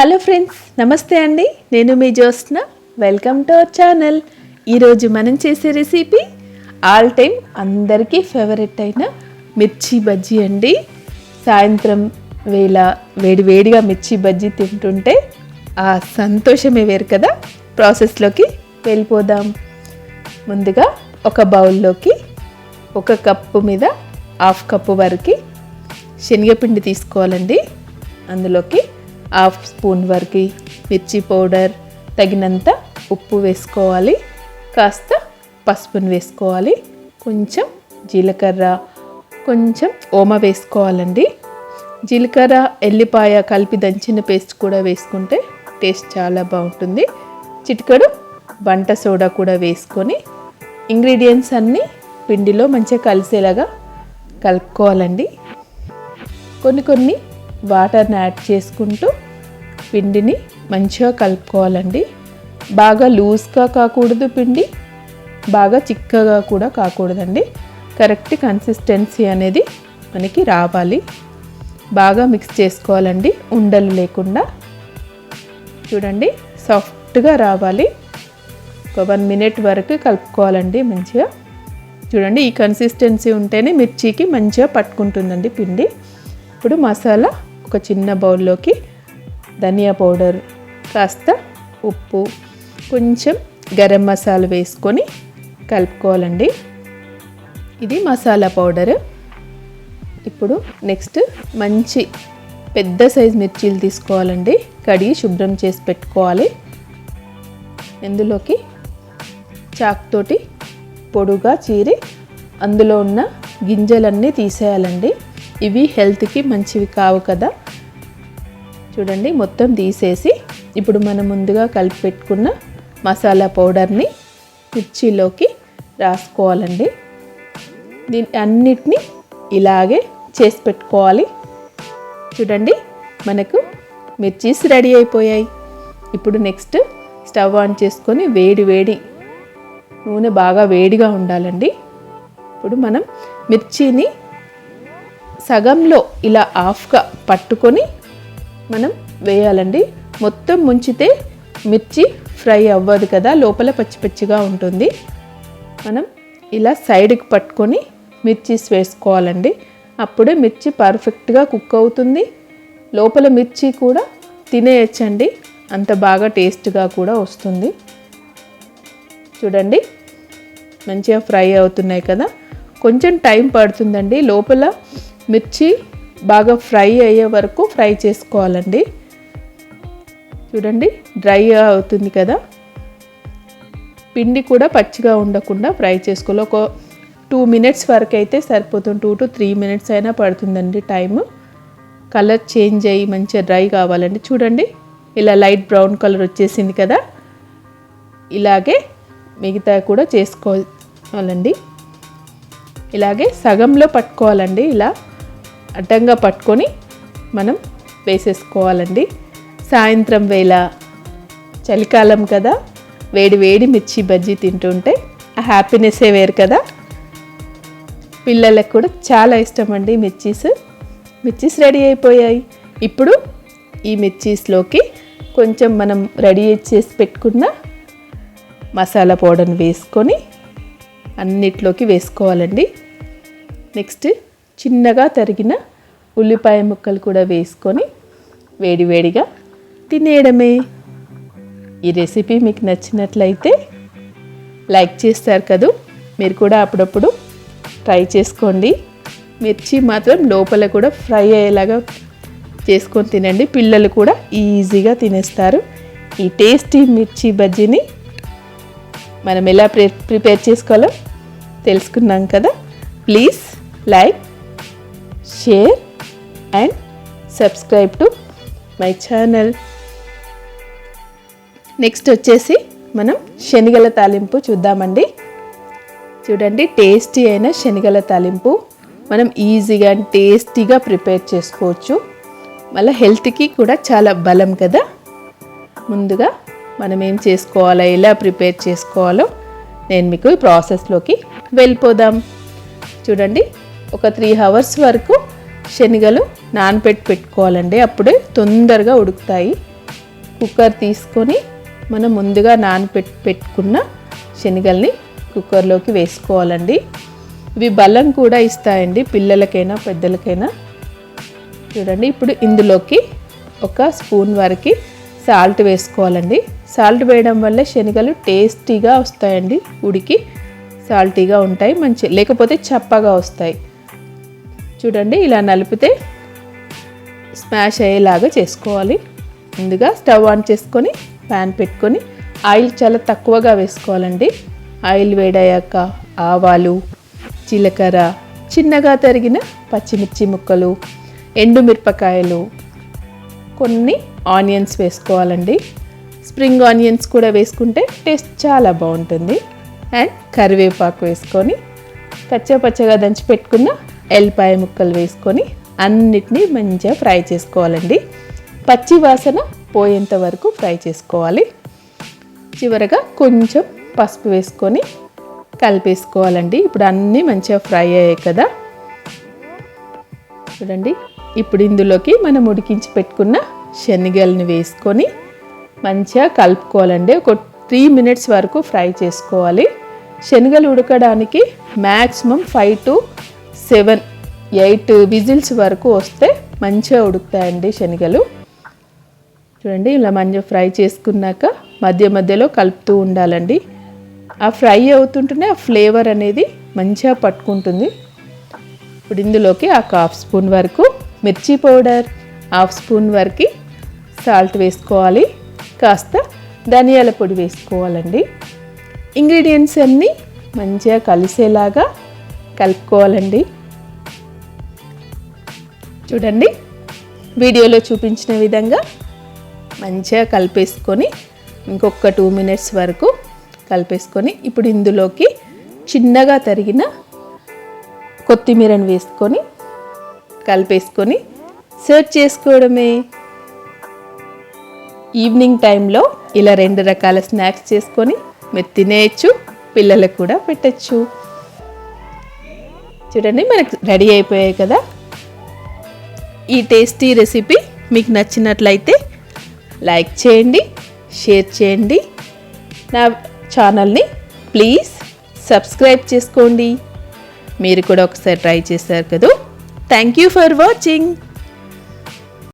Hello friends నమస్తే అండి. నేను మీ Jyotsna. Welcome to our channel ఈరోజు మనం చేసే రెసిపీ ఆల్ టైమ్ అందరికీ ఫేవరెట్ అయిన మిర్చి బజ్జీ అండి. సాయంత్రం వేళ వేడి వేడిగా మిర్చి బజ్జీ తింటుంటే ఆ సంతోషమే వేరు కదా. ప్రాసెస్లోకి వెళ్ళిపోదాం. ముందుగా ఒక బౌల్లోకి ఒక కప్పు మీద హాఫ్ కప్పు వరకు శనగపిండి తీసుకోవాలండి. అందులోకి హాఫ్ స్పూన్ వరకు మిర్చి పౌడర్ తగినంత ఉప్పు వేసుకోవాలి. కాస్త పసుపును వేసుకోవాలి. కొంచెం జీలకర్ర కొంచెం ఓమ వేసుకోవాలండి. జీలకర్ర ఎల్లిపాయ కలిపి దంచిన పేస్ట్ కూడా వేసుకుంటే టేస్ట్ చాలా బాగుంటుంది. చిటికడు వంట సోడా కూడా వేసుకొని ఇంగ్రీడియంట్స్ అన్నీ పిండిలో మంచిగా కలిసేలాగా కలుపుకోవాలండి. కొన్ని కొన్ని వాటర్ని యాడ్ చేసుకుంటూ పిండిని మంచిగా కలుపుకోవాలండి. బాగా లూజ్గా కాకూడదు పిండి బాగా చిక్కగా కూడా కాకూడదండి. కరెక్ట్ కన్సిస్టెన్సీ అనేది మనకి రావాలి. బాగా మిక్స్ చేసుకోవాలండి ఉండలు లేకుండా. చూడండి సాఫ్ట్గా రావాలి. ఒక వన్ మినిట్ వరకు కలుపుకోవాలండి మంచిగా. చూడండి ఈ కన్సిస్టెన్సీ ఉంటేనే మిర్చికి మంచిగా పట్టుకుంటుందండి పిండి. ఇప్పుడు మసాలా ఒక చిన్న బౌల్లోకి ధనియా పౌడర్ కాస్త ఉప్పు కొంచెం గరం మసాలా వేసుకొని కలుపుకోవాలండి. ఇది మసాలా పౌడర్. ఇప్పుడు నెక్స్ట్ మంచి పెద్ద సైజ్ మిర్చీలు తీసుకోవాలండి. కడిగి శుభ్రం చేసి పెట్టుకోవాలి. ఇందులోకి చాక్తోటి పొడుగా చీరి అందులో ఉన్న గింజలన్నీ తీసేయాలండి. ఇవి హెల్త్కి మంచివి కావు కదా. చూడండి మొత్తం తీసేసి ఇప్పుడు మనం ముందుగా కలిపి పెట్టుకున్న మసాలా పౌడర్ని మిర్చిలోకి రాసుకోవాలండి. దీని అన్నిటినీ ఇలాగే చేసి పెట్టుకోవాలి. చూడండి మనకు మిర్చీస్ రెడీ అయిపోయాయి. ఇప్పుడు నెక్స్ట్ స్టవ్ ఆన్ చేసుకొని వేడి వేడి నూనె బాగా వేడిగా ఉండాలండి. ఇప్పుడు మనం మిర్చిని సగంలో ఇలా ఆఫ్గా పట్టుకొని మనం వేయాలండి. మొత్తం ముంచితే మిర్చి ఫ్రై అవ్వదు కదా లోపల పచ్చి పచ్చిగా ఉంటుంది. మనం ఇలా సైడ్కి పట్టుకొని మిర్చీస్ వేసుకోవాలండి. అప్పుడే మిర్చి పర్ఫెక్ట్గా కుక్ అవుతుంది. లోపల మిర్చి కూడా తినేయచ్చండి. అంత బాగా టేస్ట్గా కూడా వస్తుంది. చూడండి మంచిగా ఫ్రై అవుతున్నాయి కదా. కొంచెం టైం పడుతుందండి. లోపల మిర్చి బాగా ఫ్రై అయ్యే వరకు ఫ్రై చేసుకోవాలండి. చూడండి డ్రై అవుతుంది కదా. పిండి కూడా పచ్చిగా ఉండకుండా ఫ్రై చేసుకోవాలి. ఒక టూ మినిట్స్ వరకు అయితే సరిపోతుంది. టూ టు త్రీ మినిట్స్ అయినా పడుతుందండి టైం కలర్ చేంజ్ అయ్యి మంచిగా డ్రై కావాలండి. చూడండి ఇలా లైట్ బ్రౌన్ కలర్ వచ్చేసింది కదా. ఇలాగే మిగతా కూడా చేసుకోవాలండి. ఇలాగే సగంలో పట్టుకోవాలండి ఇలా. అడ్డంగా పట్టుకొని మనం వేసేసుకోవాలండి. సాయంత్రం వేళ చలికాలం కదా వేడి వేడి మిర్చి బజ్జీ తింటుంటే ఆ హ్యాపీనెస్సే వేరు కదా. పిల్లలకు కూడా చాలా ఇష్టం అండి మిర్చీస్. మిర్చీస్ రెడీ అయిపోయాయి. ఇప్పుడు ఈ మిర్చీస్లోకి కొంచెం మనం రెడీ చేసి పెట్టుకున్న మసాలా పౌడర్ని వేసుకొని అన్నిట్లోకి వేసుకోవాలండి. నెక్స్ట్ చిన్నగా తరిగిన ఉల్లిపాయ ముక్కలు కూడా వేసుకొని వేడివేడిగా తినేయడమే. ఈ రెసిపీ మీకు నచ్చినట్లయితే లైక్ చేస్తారు కదూ. మీరు కూడా అప్పుడప్పుడు ట్రై చేసుకోండి. మిర్చి మాత్రం లోపల కూడా ఫ్రై అయ్యేలాగా చేసుకొని తినండి. పిల్లలు కూడా ఈజీగా తినేస్తారు. ఈ టేస్టీ మిర్చి బజ్జీని మనం ఎలా ప్రి ప్రిపేర్ చేసుకోవాలో తెలుసుకున్నాం కదా. Please like share and subscribe to my channel next వచ్చేసి మనం శనగల తాలింపు చూద్దామండి. చూడండి టేస్టీ అయిన శనగల తాలింపు. మనం ఈజీగా అండ్ టేస్టీగా ప్రిపేర్ చేసుకోవచ్చు. మళ్ళీ హెల్త్కి కూడా చాలా బలం కదా. ముందుగా మనం ఏం చేసుకోవాలో ఎలా ప్రిపేర్ చేసుకోవాలో నేను మీకు ఈ ప్రాసెస్లోకి వెళ్ళిపోదాం. చూడండి ఒక త్రీ అవర్స్ వరకు శనగలు నానబెట్టి పెట్టుకోవాలండి. అప్పుడే తొందరగా ఉడుకుతాయి. కుక్కర్ తీసుకొని మనం ముందుగా నానబెట్టి పెట్టుకున్న శనగల్ని కుక్కర్లోకి వేసుకోవాలండి. ఇవి బలం కూడా ఇస్తాయండి పిల్లలకైనా పెద్దలకైనా. చూడండి ఇప్పుడు ఇందులోకి ఒక స్పూన్ వరకు సాల్ట్ వేసుకోవాలండి. సాల్ట్ వేయడం వల్ల శనగలు టేస్టీగా వస్తాయండి ఉడికి సాల్టీగా ఉంటాయి మంచి లేకపోతే చప్పగా వస్తాయి. చూడండి ఇలా నలిపితే స్మాష్ అయ్యేలాగా చేసుకోవాలి. ముందుగా స్టవ్ ఆన్ చేసుకొని ప్యాన్ పెట్టుకొని ఆయిల్ చాలా తక్కువగా వేసుకోవాలండి. ఆయిల్ వేడయ్యాక ఆవాలు జీలకర్ర చిన్నగా తరిగిన పచ్చిమిర్చి ముక్కలు ఎండుమిరపకాయలు కొన్ని ఆనియన్స్ వేసుకోవాలండి. స్ప్రింగ్ ఆనియన్స్ కూడా వేసుకుంటే టేస్ట్ చాలా బాగుంటుంది. అండ్ కరివేపాకు వేసుకొని కచ్చపచ్చగా దంచి పెట్టుకున్న ఎల్లిపాయ ముక్కలు వేసుకొని అన్నిటినీ మంచిగా ఫ్రై చేసుకోవాలండి. పచ్చి వాసన పోయేంత వరకు ఫ్రై చేసుకోవాలి. చివరగా కొంచెం పసుపు వేసుకొని కలిపేసుకోవాలండి. ఇప్పుడు అన్నీ మంచిగా ఫ్రై అయ్యాయి కదా. చూడండి ఇప్పుడు ఇందులోకి మనం ఉడికించి పెట్టుకున్న శనగల్ని వేసుకొని మంచిగా కలుపుకోవాలండి. ఒక త్రీ మినిట్స్ వరకు ఫ్రై చేసుకోవాలి. శనగలు ఉడకడానికి maximum five to seven eight whistles వరకు వస్తే మంచిగా ఉడుకుతాయండి శనగలు. చూడండి ఇలా మంచిగా ఫ్రై చేసుకున్నాక మధ్య మధ్యలో కలుపుతూ ఉండాలండి. ఆ ఫ్రై అవుతుంటేనే ఆ ఫ్లేవర్ అనేది మంచిగా పట్టుకుంటుంది. ఇప్పుడు ఇందులోకి ఒక హాఫ్ స్పూన్ వరకు మిర్చి పౌడర్ హాఫ్ స్పూన్ వరకు సాల్ట్ వేసుకోవాలి. కాస్త ధనియాల పొడి వేసుకోవాలండి. ఇంగ్రీడియంట్స్ అన్నీ మంచిగా కలిసేలాగా కలుపుకోవాలండి. చూడండి. వీడియోలో చూపించిన విధంగా మంచిగా కలిపేసుకొని ఇంకొక టూ మినిట్స్ వరకు కలిపేసుకొని ఇప్పుడు ఇందులోకి చిన్నగా తరిగిన కొత్తిమీరని వేసుకొని కలిపేసుకొని సర్వ్ చేసుకోవడమే. ఈవినింగ్ టైంలో ఇలా రెండు రకాల స్నాక్స్ చేసుకొని మీరు తినేయచ్చు పిల్లలకు కూడా పెట్టచ్చు. చూడండి మనకు రెడీ అయిపోయాయి కదా. ఈ టేస్టీ రెసిపీ మీకు నచ్చినట్లయితే లైక్ చేయండి షేర్ చేయండి. నా ఛానల్ని ప్లీజ్ సబ్స్క్రైబ్ చేసుకోండి. మీరు కూడా ఒకసారి ట్రై చేశారు కదా. Thank you for watching